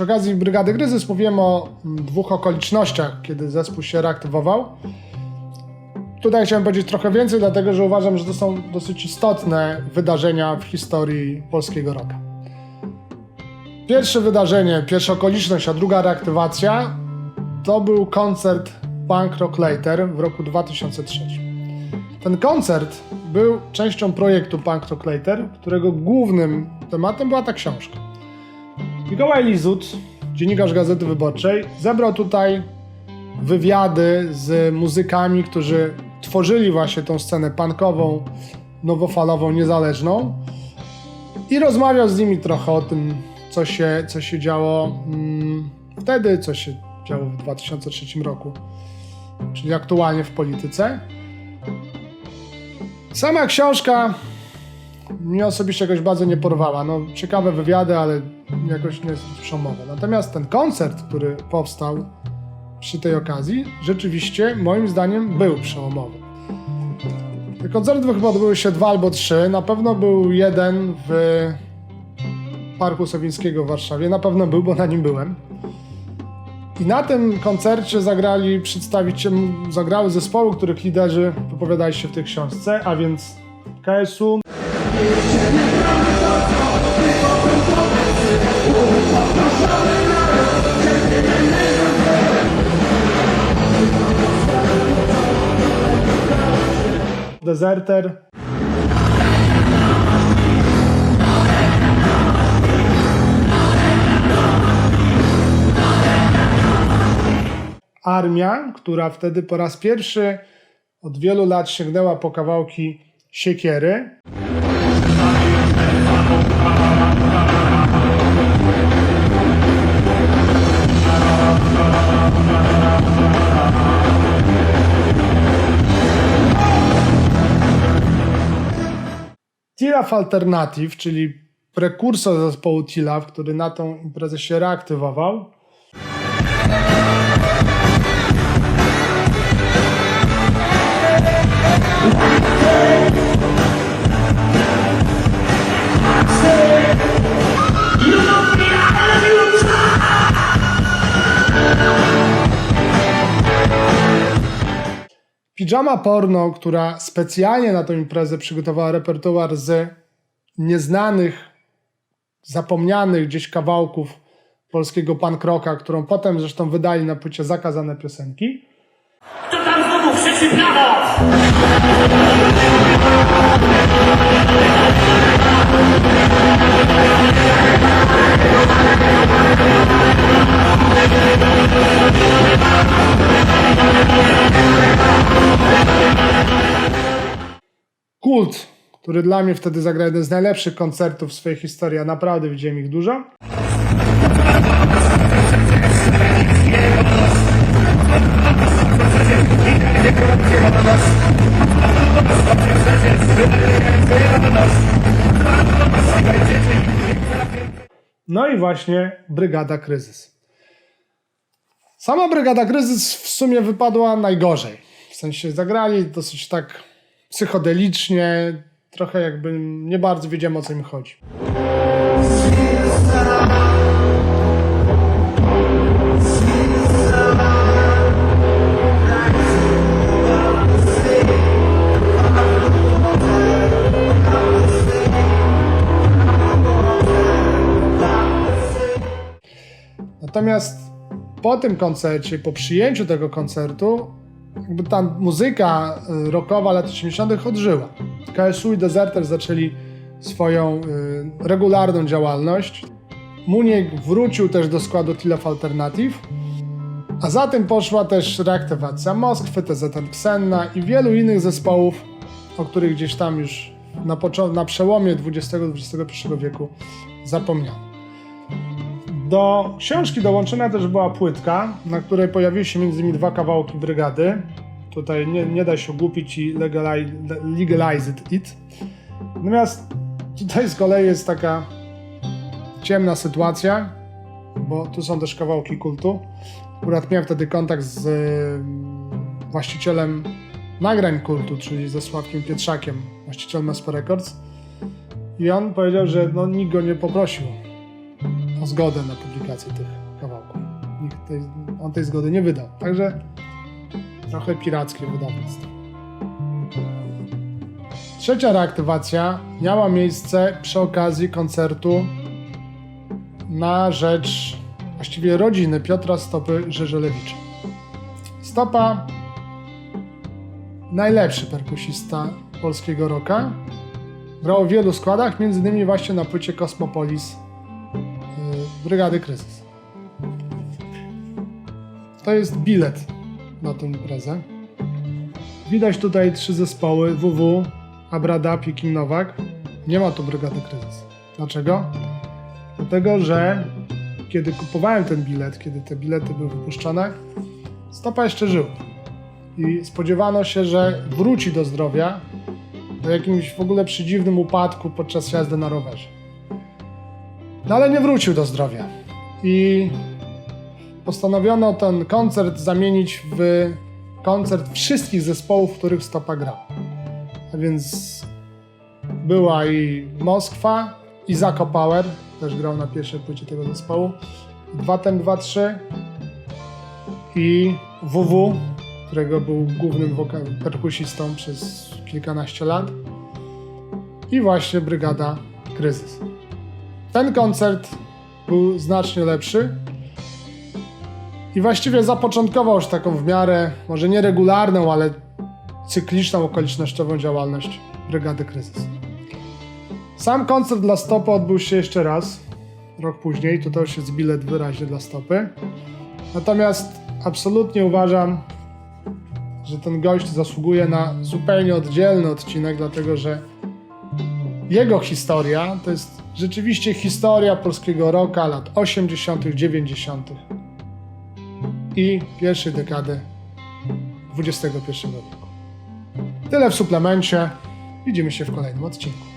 Przy okazji Brygady Kryzys mówiłem o mm, dwóch okolicznościach, kiedy zespół się reaktywował. Tutaj chciałem powiedzieć trochę więcej, dlatego że uważam, że to są dosyć istotne wydarzenia w historii polskiego rocka. Pierwsze wydarzenie, pierwsza okoliczność, a druga reaktywacja to był koncert Punk Rock Later w roku 2003. Ten koncert był częścią projektu Punk Rock Later, którego głównym tematem była ta książka. Mikołaj Lizut, dziennikarz Gazety Wyborczej, zebrał tutaj wywiady z muzykami, którzy tworzyli właśnie tą scenę punkową, nowofalową, niezależną i rozmawiał z nimi trochę o tym, co się, co się działo mm, wtedy, co się działo w 2003 roku, czyli aktualnie w polityce. Sama książka mnie osobiście jakoś bardzo nie porwała. No, ciekawe wywiady, ale jakoś nie jest przełomowe. Natomiast ten koncert, który powstał przy tej okazji, rzeczywiście moim zdaniem był przełomowy. Te koncerty chyba odbyły się dwa albo trzy. Na pewno był jeden w Parku Sowińskiego w Warszawie. Na pewno był, bo na nim byłem. I na tym koncercie zagrali przedstawiciele, zagrały zespoły, których liderzy wypowiadali się w tej książce, a więc KSU, Deserter, armia, która wtedy po raz pierwszy od wielu lat sięgnęła po kawałki siekiery. Tilaf Alternative, czyli prekursor zespołu Tilaf, który na tą imprezę się reaktywował. Pijama Porno, która specjalnie na tę imprezę przygotowała repertuar z nieznanych, zapomnianych gdzieś kawałków polskiego punk rocka, którą potem zresztą wydali na płycie Zakazane Piosenki. To tam znowu krzyczy! Kult, który dla mnie wtedy zagrał jeden z najlepszych koncertów w swojej historii, a naprawdę widziałem ich dużo. No i właśnie Brygada Kryzys. Sama Brygada Kryzys w sumie wypadła najgorzej. W sensie zagrali dosyć tak psychodelicznie, trochę jakby nie bardzo wiedziałem o co im chodzi. Natomiast po tym koncercie, po przyjęciu tego koncertu, jakby ta muzyka y, rockowa lat 80. odżyła. KSU i Deserter zaczęli swoją y, regularną działalność. Muniek wrócił też do składu Tilaf Alternative, a za tym poszła też reaktywacja Moskwy, TZN Ksenna i wielu innych zespołów, o których gdzieś tam już na, na przełomie XX-XXI wieku zapomniano. Do książki dołączona też była płytka, na której pojawiły się między innymi dwa kawałki brygady. Tutaj nie, nie da się ogłupić i legalize, it. Natomiast tutaj z kolei jest taka ciemna sytuacja, bo tu są też kawałki kultu. Akurat miałem wtedy kontakt z y, właścicielem nagrań kultu, czyli ze Sławkiem Pietrzakiem, właścicielem Mespo Records. I on powiedział, że no, nikt go nie poprosił zgodę na publikację. tych kawałków. Nikt tej, on tej zgody nie wydał. Także trochę pirackie wydawnictwo. Trzecia reaktywacja miała miejsce przy okazji koncertu na rzecz właściwie rodziny Piotra Stopy Żeżelewicza. Stopa najlepszy perkusista polskiego rocka. Grał w wielu składach, między innymi właśnie na płycie Cosmopolis Brygady Kryzys. To jest bilet na tę imprezę. Widać tutaj trzy zespoły WW, Abradap i Kim Nowak. Nie ma tu Brygady Kryzys. Dlaczego? Dlatego, że kiedy kupowałem ten bilet, kiedy te bilety były wypuszczone, Stopa jeszcze żył. I spodziewano się, że wróci do zdrowia po jakimś w ogóle przedziwnym upadku podczas jazdy na rowerze. No ale nie wrócił do zdrowia. I postanowiono ten koncert zamienić w koncert wszystkich zespołów, w których Stopa grał. A więc była i Moskwa, i Zako Power, też grał na pierwszej płycie tego zespołu, Dwa Tem 2 3 i WW, którego był głównym perkusistą przez kilkanaście lat i właśnie Brygada Kryzys. Ten koncert był znacznie lepszy i właściwie zapoczątkował już taką w miarę, może nie regularną, ale cykliczną, okolicznościową działalność Brygady Kryzys. Sam koncert dla Stopy odbył się jeszcze raz, rok później, to też jest bilet wyraźnie dla Stopy. Natomiast absolutnie uważam, że ten gość zasługuje na zupełnie oddzielny odcinek, dlatego że jego historia to jest rzeczywiście historia polskiego rocka lat 80., 90. i pierwszej dekady XXI wieku. Tyle w suplemencie. Widzimy się w kolejnym odcinku.